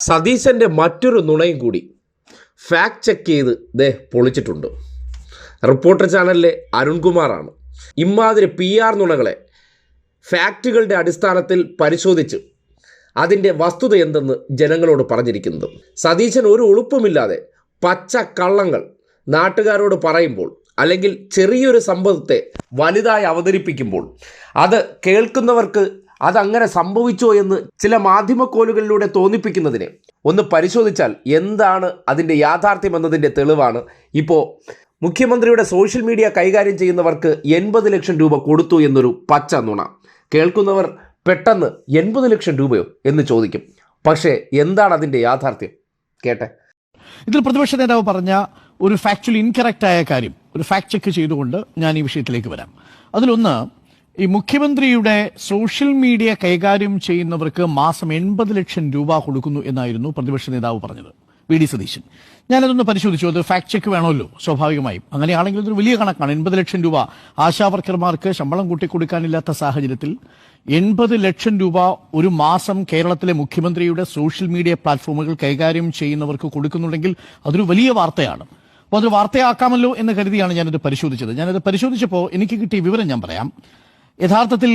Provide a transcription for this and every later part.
സതീശന്റെ മറ്റൊരു നുണയും കൂടി. ഫാക്ട് ചെക്ക് ചെയ്ത് ദേ പൊളിച്ചിട്ടുണ്ട്. റിപ്പോർട്ടർ ചാനലിലെ അരുൺകുമാറാണ്. ഇമാതിരി പി ആർ നുണകളെ ഫാക്റ്റുകളുടെ അടിസ്ഥാനത്തിൽ പരിശോധിച്ച് അതിന്റെ വസ്തുത എന്തെന്ന് ജനങ്ങളോട് പറഞ്ഞിരിക്കുന്നത്. സതീശൻ ഒരു ഉളുപ്പുമില്ലാതെ പച്ച കള്ളങ്ങൾ നാട്ടുകാരോട് പറയുമ്പോൾ അല്ലെങ്കിൽ ചെറിയൊരു സംഭവത്തെ വലുതായി അവതരിപ്പിക്കുമ്പോൾ അത് കേൾക്കുന്നവർക്ക് അതങ്ങനെ സംഭവിച്ചോ എന്ന് ചില മാധ്യമക്കോലുകളിലൂടെ തോന്നിപ്പിക്കുന്നതിനെ. ഒന്ന് പരിശോധിച്ചാൽ എന്താണ് അതിന്റെ യാഥാർത്ഥ്യം എന്നതിന്റെ തെളിവാണ്. ഇപ്പോൾ മുഖ്യമന്ത്രിയുടെ സോഷ്യൽ മീഡിയ കൈകാര്യം ചെയ്യുന്നവർക്ക് എൺപത് ലക്ഷം രൂപ കൊടുത്തു എന്നൊരു പച്ച നുണ. കേൾക്കുന്നവർ പെട്ടെന്ന് എൺപത് ലക്ഷം രൂപയോ എന്ന് ചോദിക്കും. പക്ഷേ എന്താണ് അതിന്റെ യാഥാർത്ഥ്യം? കേട്ടെ. ഇതിൽ പ്രതിപക്ഷ നേതാവ് പറഞ്ഞ ഒരു ഫാക്ച്വലി ഇൻകറക്റ്റ് ആയ കാര്യം. ഒരു ഫാക്ട് ചെക്ക് ചെയ്തുകൊണ്ട് ഞാൻ ഈ വിഷയത്തിലേക്ക് വരാം. അതിലൊന്ന് ഈ മുഖ്യമന്ത്രിയുടെ സോഷ്യൽ മീഡിയ കൈകാര്യം ചെയ്യുന്നവർക്ക് മാസം എൺപത് ലക്ഷം രൂപ കൊടുക്കുന്നു എന്നായിരുന്നു പ്രതിപക്ഷ നേതാവ് പറഞ്ഞത്. V D Satheesan. ഞാനതൊന്ന് പരിശോധിച്ചു. അത് ഫാക്ട് ചെക്ക് വേണമല്ലോ സ്വാഭാവികമായും. അങ്ങനെയാണെങ്കിൽ ഇതൊരു വലിയ കണക്കാണ്. എൺപത് ലക്ഷം രൂപ. ആശാവർക്കർമാർക്ക് ശമ്പളം കൂട്ടിക്കൊടുക്കാനില്ലാത്ത സാഹചര്യത്തിൽ എൺപത് ലക്ഷം രൂപ ഒരു മാസം കേരളത്തിലെ മുഖ്യമന്ത്രിയുടെ സോഷ്യൽ മീഡിയ പ്ലാറ്റ്ഫോമുകൾ കൈകാര്യം ചെയ്യുന്നവർക്ക് കൊടുക്കുന്നുണ്ടെങ്കിൽ അതൊരു വലിയ വാർത്തയാണ്. അപ്പോൾ അത് വാർത്തയാക്കാമല്ലോ എന്ന് കരുതിയാണ് ഞാനത് പരിശോധിച്ചത്. ഞാനത് പരിശോധിച്ചപ്പോൾ എനിക്ക് കിട്ടിയ വിവരം ഞാൻ പറയാം. യഥാർത്ഥത്തിൽ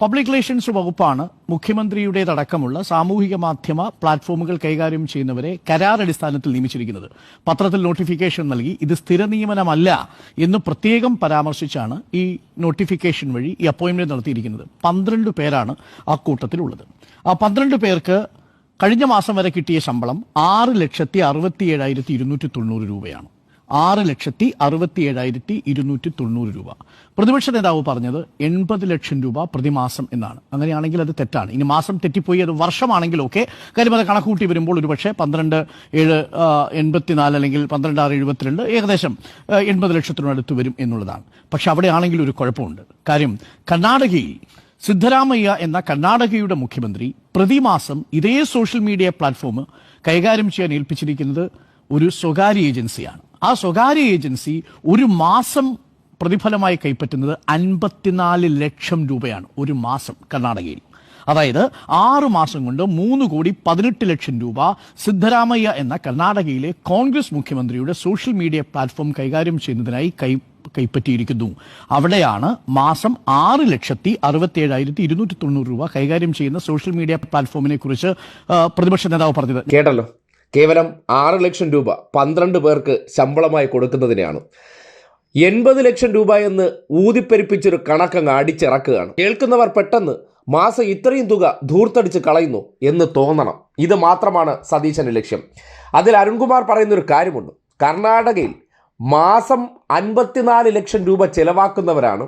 പബ്ലിക് റിലേഷൻസ് വകുപ്പാണ് മുഖ്യമന്ത്രിയുടേതടക്കമുള്ള സാമൂഹിക മാധ്യമ പ്ലാറ്റ്ഫോമുകൾ കൈകാര്യം ചെയ്യുന്നവരെ കരാർ അടിസ്ഥാനത്തിൽ നിയമിച്ചിരിക്കുന്നത്. പത്രത്തിൽ നോട്ടിഫിക്കേഷൻ നൽകി ഇത് സ്ഥിര നിയമനമല്ല എന്ന് പ്രത്യേകം പരാമർശിച്ചാണ് ഈ നോട്ടിഫിക്കേഷൻ വഴി ഈ അപ്പോയിന്റ്മെന്റ് നടത്തിയിരിക്കുന്നത്. പന്ത്രണ്ട് പേരാണ് ആ കൂട്ടത്തിലുള്ളത്. ആ പന്ത്രണ്ട് പേർക്ക് കഴിഞ്ഞ മാസം വരെ കിട്ടിയ ശമ്പളം ആറ് ലക്ഷത്തി അറുപത്തി ഏഴായിരത്തി ഇരുന്നൂറ്റി തൊണ്ണൂറ് രൂപയാണ്. ആറ് ലക്ഷത്തി അറുപത്തി ഏഴായിരത്തി ഇരുന്നൂറ്റി തൊണ്ണൂറ് രൂപ. പ്രതിപക്ഷ നേതാവ് പറഞ്ഞത് എൺപത് ലക്ഷം രൂപ പ്രതിമാസം എന്നാണ്. അങ്ങനെയാണെങ്കിൽ അത് തെറ്റാണ്. ഇനി മാസം തെറ്റിപ്പോയി അത് വർഷമാണെങ്കിൽ ഓക്കെ കാര്യം അത് കണക്കൂട്ടി വരുമ്പോൾ ഒരു പക്ഷേ പന്ത്രണ്ട് ഏഴ് എൺപത്തിനാല് അല്ലെങ്കിൽ പന്ത്രണ്ട് ആറ് എഴുപത്തിരണ്ട് ഏകദേശം എൺപത് ലക്ഷത്തിനടുത്ത് വരും എന്നുള്ളതാണ്. പക്ഷെ അവിടെയാണെങ്കിൽ ഒരു കുഴപ്പമുണ്ട്. കാര്യം കർണാടകയിൽ സിദ്ധരാമയ്യ എന്ന കർണാടകയുടെ മുഖ്യമന്ത്രി പ്രതിമാസം ഇതേ സോഷ്യൽ മീഡിയ പ്ലാറ്റ്ഫോം കൈകാര്യം ചെയ്യാൻ ഏൽപ്പിച്ചിരിക്കുന്നത് ഒരു സ്വകാര്യ ഏജൻസിയാണ്. ആ സ്വകാര്യ ഏജൻസി ഒരു മാസം പ്രതിഫലമായി കൈപ്പറ്റുന്നത് അൻപത്തിനാല് ലക്ഷം രൂപയാണ് ഒരു മാസം കർണാടകയിൽ. അതായത് ആറ് മാസം കൊണ്ട് മൂന്ന് കോടി പതിനെട്ട് ലക്ഷം രൂപ സിദ്ധരാമയ്യ എന്ന കർണാടകയിലെ കോൺഗ്രസ് മുഖ്യമന്ത്രിയുടെ സോഷ്യൽ മീഡിയ പ്ലാറ്റ്ഫോം കൈകാര്യം ചെയ്യുന്നതിനായി കൈ കൈപ്പറ്റിയിരിക്കുന്നു. അവിടെയാണ് മാസം ആറ് ലക്ഷത്തി അറുപത്തി ഏഴായിരത്തി ഇരുന്നൂറ്റി തൊണ്ണൂറ് രൂപ കൈകാര്യം ചെയ്യുന്ന സോഷ്യൽ മീഡിയ പ്ലാറ്റ്ഫോമിനെ കുറിച്ച് പ്രതിപക്ഷ നേതാവ് പറഞ്ഞത്. കേട്ടല്ലോ. കേവലം ആറ് ലക്ഷം രൂപ പന്ത്രണ്ട് പേർക്ക് ശമ്പളമായി കൊടുക്കുന്നതിനെയാണ്. എൺപത് ലക്ഷം രൂപ എന്ന് ഊതിപ്പെരിപ്പിച്ചൊരു കണക്കങ്ങ് അടിച്ചിറക്കുകയാണ്. കേൾക്കുന്നവർ പെട്ടെന്ന് മാസം ഇത്രയും തുക ധൂർത്തടിച്ച് കളയുന്നു എന്ന് തോന്നണം. ഇത് മാത്രമാണ് സതീശന്റെ ലക്ഷ്യം. അതിൽ അരുൺകുമാർ പറയുന്നൊരു കാര്യമുണ്ട്. കർണാടകയിൽ മാസം അൻപത്തിനാല് ലക്ഷം രൂപ ചെലവാക്കുന്നവരാണ്.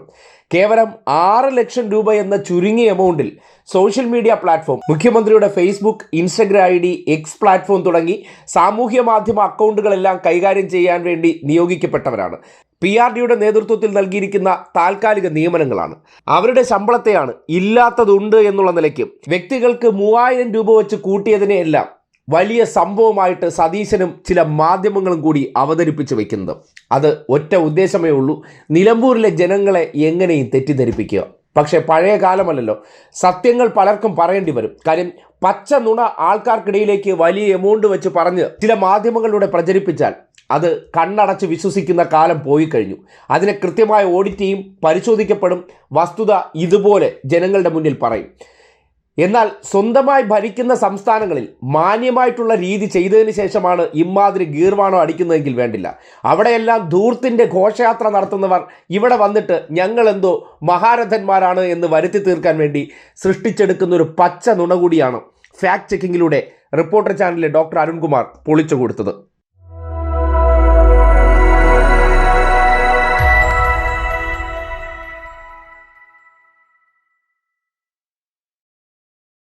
കേവലം ആറ് ലക്ഷം രൂപ എന്ന ചുരുങ്ങിയ എമൗണ്ടിൽ സോഷ്യൽ മീഡിയ പ്ലാറ്റ്ഫോം മുഖ്യമന്ത്രിയുടെ Facebook Instagram I D X platform തുടങ്ങി സാമൂഹ്യ മാധ്യമ അക്കൗണ്ടുകളെല്ലാം കൈകാര്യം ചെയ്യാൻ വേണ്ടി നിയോഗിക്കപ്പെട്ടവരാണ്. പി ആർ ഡിയുടെ നേതൃത്വത്തിൽ നൽകിയിരിക്കുന്ന താൽക്കാലിക നിയമനങ്ങളാണ്. അവരുടെ ശമ്പളത്തെയാണ് ഇല്ലാത്തതുണ്ട് എന്നുള്ള നിലയ്ക്ക് വ്യക്തികൾക്ക് മൂവായിരം രൂപ വെച്ച് കൂട്ടിയതിനെയെല്ലാം വലിയ സംഭവമായിട്ട് സതീശനും ചില മാധ്യമങ്ങളും കൂടി അവതരിപ്പിച്ചു വെക്കുന്നത്. അത് ഒറ്റ ഉദ്ദേശമേ ഉള്ളൂ. നിലമ്പൂരിലെ ജനങ്ങളെ എങ്ങനെയും തെറ്റിദ്ധരിപ്പിക്കുക. പക്ഷേ പഴയ കാലമല്ലല്ലോ. സത്യങ്ങൾ പലർക്കും പറയേണ്ടി വരും. കാര്യം പച്ച നുണ ആൾക്കാർക്കിടയിലേക്ക് വലിയ എമൗണ്ട് വെച്ച് പറഞ്ഞ് ചില മാധ്യമങ്ങളിലൂടെ പ്രചരിപ്പിച്ചാൽ അത് കണ്ണടച്ച് വിശ്വസിക്കുന്ന കാലം പോയി കഴിഞ്ഞു. അതിനെ കൃത്യമായ ഓഡിറ്റ് ചെയ്യും പരിശോധിക്കപ്പെടും. വസ്തുത ഇതുപോലെ ജനങ്ങളുടെ മുന്നിൽ പറയും. എന്നാൽ സ്വന്തമായി ഭരിക്കുന്ന സംസ്ഥാനങ്ങളിൽ മാന്യമായിട്ടുള്ള രീതി ചെയ്തതിന് ശേഷമാണ് ഇമാതിരി ഗീർവാണോ അടിക്കുന്നതെങ്കിൽ വേണ്ടില്ല. അവിടെയെല്ലാം ധൂർത്തിന്റെ ഘോഷയാത്ര നടത്തുന്നവർ ഇവിടെ വന്നിട്ട് ഞങ്ങളെന്തോ മഹാരഥന്മാരാണ് എന്ന് വരുത്തി തീർക്കാൻ വേണ്ടി സൃഷ്ടിച്ചെടുക്കുന്ന ഒരു പച്ച നുണ കൂടിയാണ് ഫാക്ട് ചെക്കിങ്ങിലൂടെ റിപ്പോർട്ടർ ചാനലിലെ ഡോക്ടർ അരുൺകുമാർ പൊളിച്ചു കൊടുത്തത്.